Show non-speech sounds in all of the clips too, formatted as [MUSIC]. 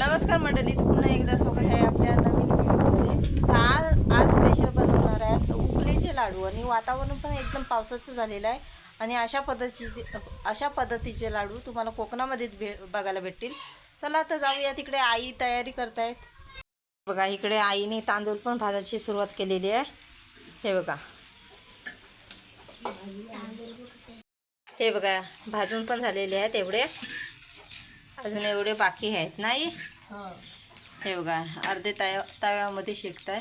नमस्कार मंडळी पुन्हा एकदा स्वागत आहे आपल्या नवीन व्हिडिओमध्ये. तर आज आज स्पेशल बनवणार आहे उकलेचे लाडू आणि वातावरण पण एकदम पावसाचं झालेलं आहे. आणि अशा पद्धतीचे अशा पद्धतीचे लाडू तुम्हाला कोकणामध्ये भे बघायला भेटतील. चला तर जाऊया तिकडे आई तयारी करतायत. बघा इकडे आईने तांदूळ पण भाजायची सुरुवात केलेली आहे. हे बघा. हे बघा भाजून पण झालेले आहेत एवढे. अजून एवढे बाकी आहेत नाही? हे. बघा अर्धे तव्या तव्यामध्ये शेकताय.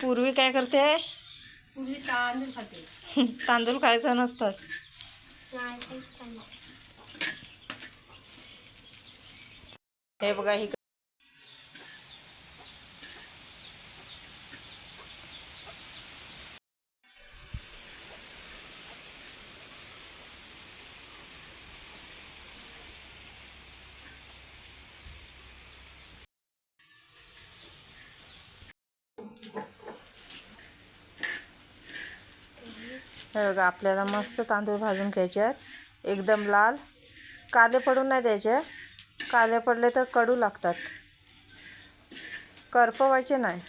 पूर्वी काय करते? पूर्वी तांदूळ खाते. [LAUGHS] तांदूळ खायचं नसतात हे बघा ही हे बघा आपल्याला मस्त तांदूळ भाजून घ्यायचे आहेत. एकदम लाल. काले पडून नाही द्यायचे. काले पडले तर कडू लागतात. करपवायचे नाही.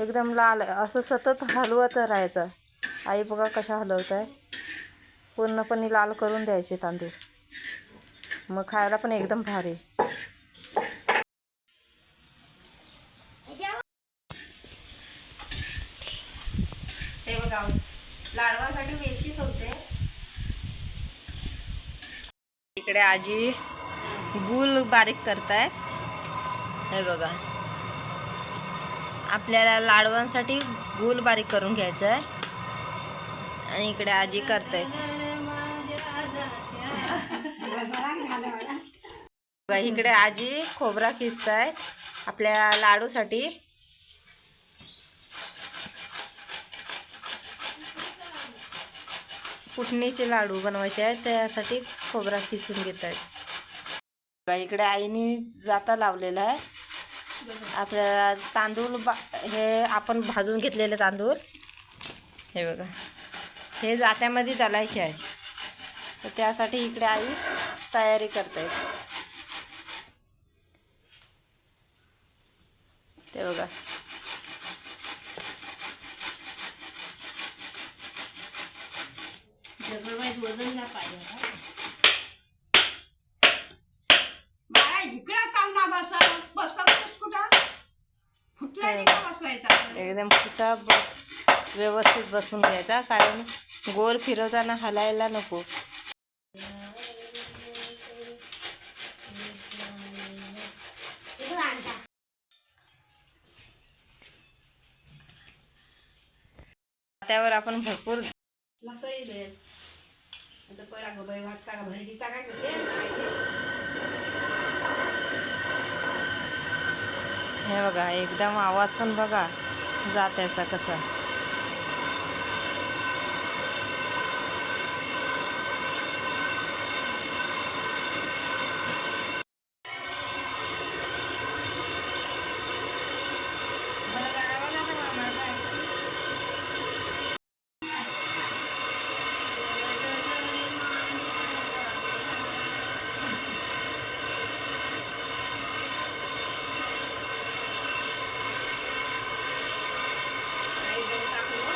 एकदम लाल असं सतत हलवत राहायचं. आई बघा कशा हलवत आहे पूर्णपणे लाल करून द्यायचे तांदूळ. मग खायला पण एकदम भारी हे बघा लाडवासाठी वेलचीच होते इकडे आजी गुल बारीक करतायत. हे बघा. आपल्याला लाडवांसाठी गुल बारीक करून घ्यायचं आहे आणि इकडे आजी करतायत. इकडे आजी खोबरा किसतायत. आपल्या लाडूसाठी कुटणीचे लाडू बनवायचे आहेत त्यासाठी खोबरा किसून घेत आहेत. बघा, इकडे आईने जाता लावलेला आहे. आपल्या तांदूळ बा हे आपण भाजून घेतलेले तांदूळ. हे बघा हे जात्यामध्ये चालायचे आहे तर त्यासाठी इकडे आई तयारी करतायत ते बघा दगडवाईट वजनला पाहिजे बाळा इकडं चालना बसा. बसा कुठं? फुटला नाही का बसवायचा? एकदम फुटा व्यवस्थित बसून घ्यायचा कारण गोल फिरवताना हलायला नको. त्यावर आपण भरपूर नसं येईल आता पळा गो बाई वाटता का भरडीचा काय ते हे बघा एकदम आवाज पण बघा जात्याचा कसा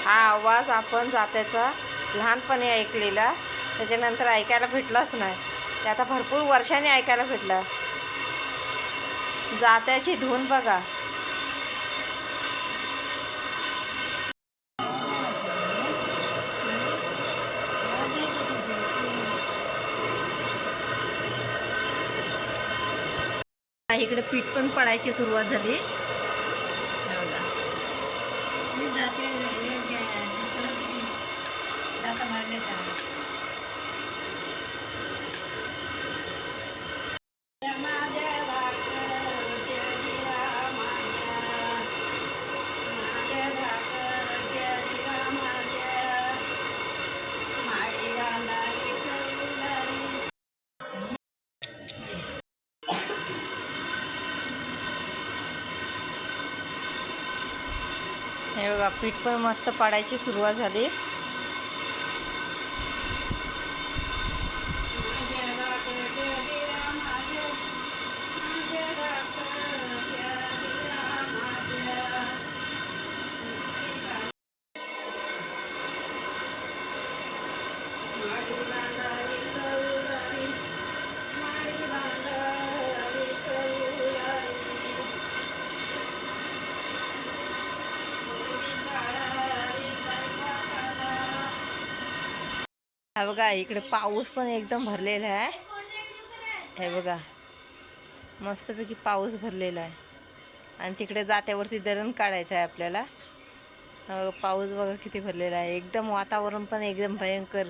हा आवाज आपण जात्याचा लहानपणी ऐकलेला. त्याच्यानंतर ऐकायला भेटलाच नाही. ते आता भरपूर वर्षांनी ऐकायला भेटला. जात्याची धून बघा. इकडे पीठ पण पडायची सुरुवात झाली. पीठ पण मस्त पाडायची सुरुवात झाली. हा बघा इकडे पाऊस पण एकदम भरलेला आहे. हे बघा मस्तपैकी पाऊस भरलेला आहे. आणि तिकडे जात्यावरती धरण काढायचं आहे आपल्याला. बघा, पाऊस बघा किती भरलेला आहे. एकदम वातावरण पण एकदम भयंकर.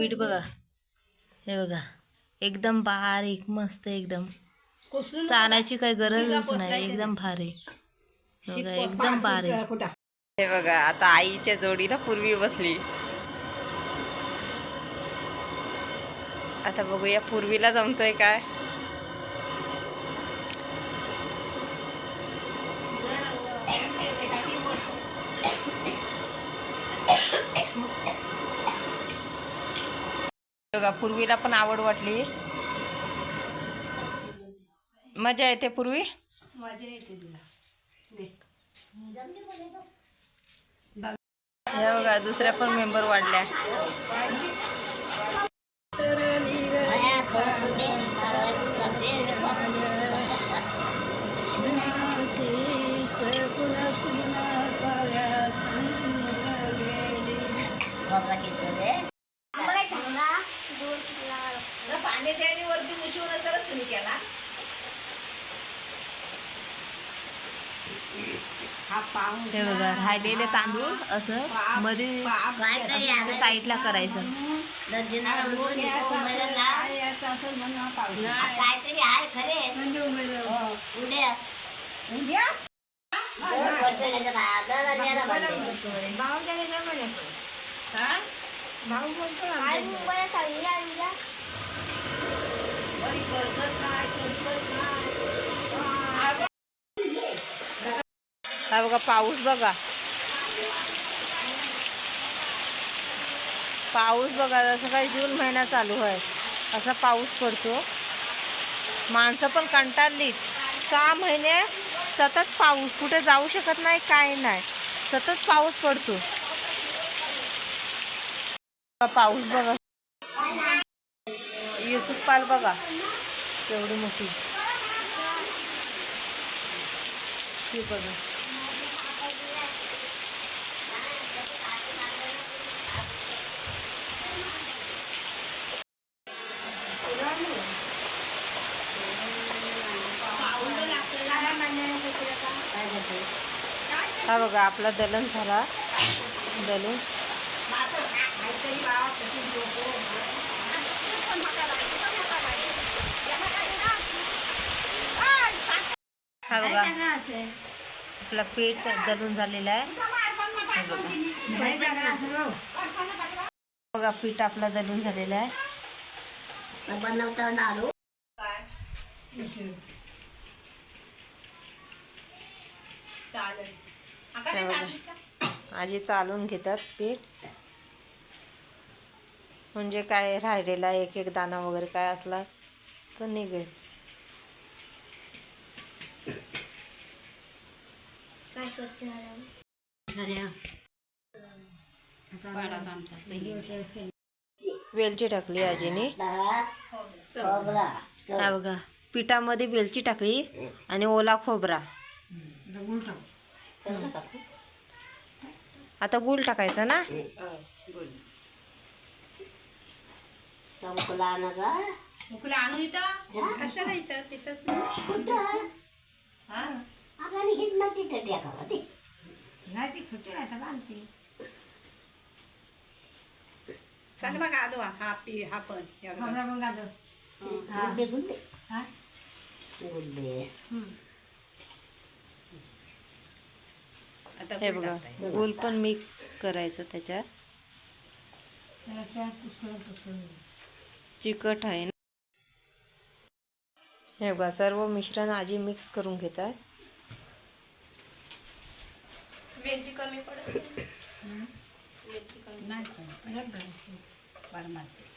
पीठ बघा. हे बघा. एकदम बारीक मस्त एकदम. चालायची काही गरजच नाही. एकदम भारी बघा एकदम बारीक. हे बघा आता आईच्या जोडीला पूर्वी बसली. आता बघूया पूर्वीला जमतोय काय. बघा पूर्वीला पण आवड वाटली. मजा येते पूर्वी? हे बघा दुसऱ्या पण मेंबर वाढल्या. हे बघा राहिलेले तांदूळ असं मध्ये साईडला करायचं. काहीतरी आहे भाऊ हा बघा पाऊस बघा. पाऊस बघा जसं काही जून महिना चालू आहे असा पाऊस पडतो. माणसं पण कंटाळली सहा महिने सतत पाऊस कुठे जाऊ शकत नाही काय नाही. सतत पाऊस पडतो. पाऊस बघा. युसुफ पाल बघा एवढी मोठी. ती बघा. हा बघा आपला दलन झाला. दलून हा बघा आपला पीठ दलून झालेला आहे. बघा. पीठ आपला दलून झालेला आहे. बनवता बघा. आजी चालून घेतात पीठ. म्हणजे काय राहिलेला एक एक दाना वगैरे काय असला तर निघेल. वेलची टाकली आजीने. खोबरा हा बघा पिठामध्ये वेलची टाकली आणि ओला खोबरा. आता गूळ टाकायचा ना? उकला आणू इथं? कशाला इथं? तिथं हा? नाही ती बघा आदो हा पी हा पण गुड्डे गुड्डे गुड्डे आता हे बघा गूळ पण मिक्स करायचं त्याच्यात. चिकट आहे ना. हे बघा सर्व मिश्रण आजी मिक्स करून घेतात वेलची कमी पडत वेलची कमी नाही पण परत घालायची परमाते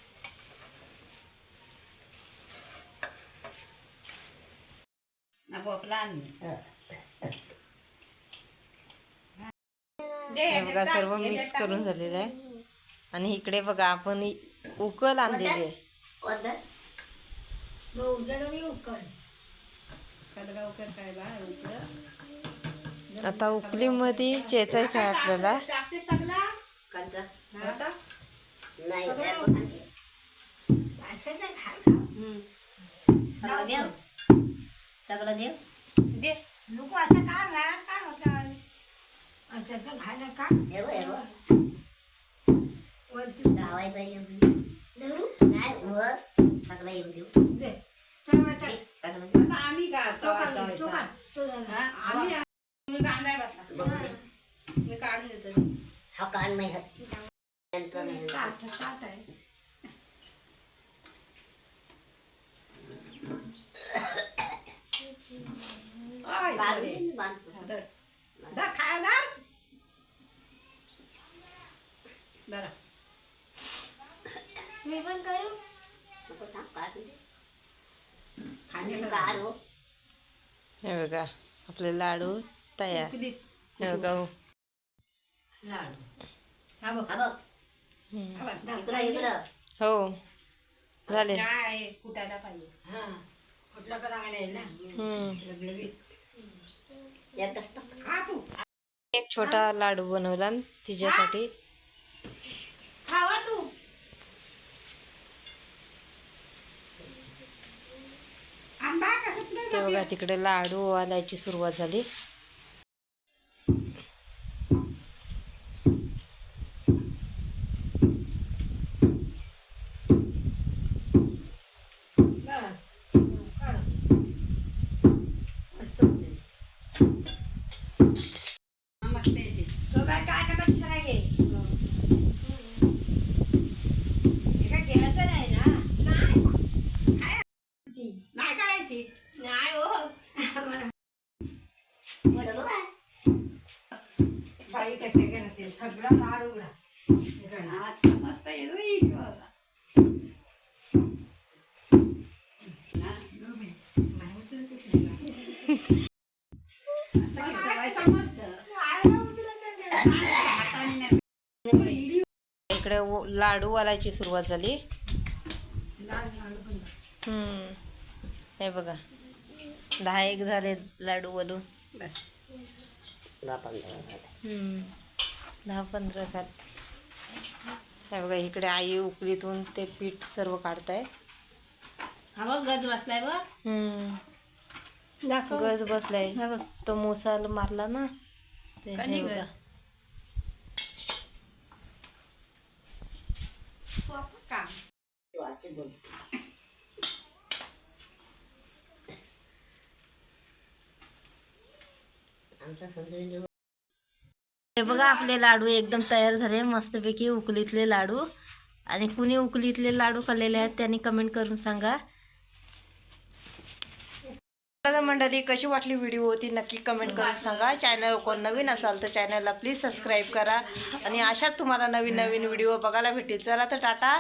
ना भोपला आणली दे हे बघा सर्व मिक्स करून झालेलं आहे. आणि इकडे बघा आपण उकल आणलेली आहे. काय आता उकलीमध्ये चेचायचं आहे आपल्याला. सगळा. काय खा. सगळं देव दे. नको असं का ना. काय होतं? असं असं घाला का हे बघ, हे बघ. वरती लावायचं आहे आपलं. नाही वर सगळं येऊ देऊ दे टमाटर सगळं देऊ. आता आम्ही गातो आता हा, आम्ही तुम्ही कांदा बसा बघू दे. मी काढून देतो हा कान नाही हात. नंतर नाही. ताट ताट आहे आय, काढून बरे. दे, मी बांधतो. धर. धर, खाया धर. धरा. मी पण करू नको थांब, काढून दे. खाणे मी बघा. काढ हो. हे बघा आपले लाडू तयार. हे बघा हो. लाडू. हा बघ. हा बघ. हा हो झाले काय कुटायला पाहिजे हा कुठला ना एक छोटा लाडू बनवला न तिच्यासाठी खावा तू. आंबा का कुठलं ते बघा तिकडे लाडू वालायची सुरुवात झाली. आता ठेवायचं मस्त. हाताने नाही. इकडे वो- लाडू वालायची सुरुवात झाली. हे बघा दहा एक झाले लाडू वालू. दहा पंधरा. दहा पंधरा झाले हे बघा इकडे आई उकलीतून ते पीठ सर्व काढताय हा बघ गज बसलाय बघ हम्म. दाखव गज बसलाय तो मोसाल मारला ना ते हे कधी बघा. गं? सोपं काम तू असे बोल. आमचा संजय हे बघा आपले लाडू एकदम तयार झाले. मस्तपैकी उकलीतले लाडू. आणि कुणी उकलीतले लाडू खाल्लेले आहेत त्यांनी कमेंट करून सांगा. मंडळी कशी वाटली व्हिडिओ होती नक्की कमेंट करून सांगा. चॅनल कोण नवीन असाल तर चॅनलला प्लीज सबस्क्राईब करा. आणि अशाच तुम्हाला नवीन नवीन व्हिडिओ बघायला भेटेल चला तर टाटा.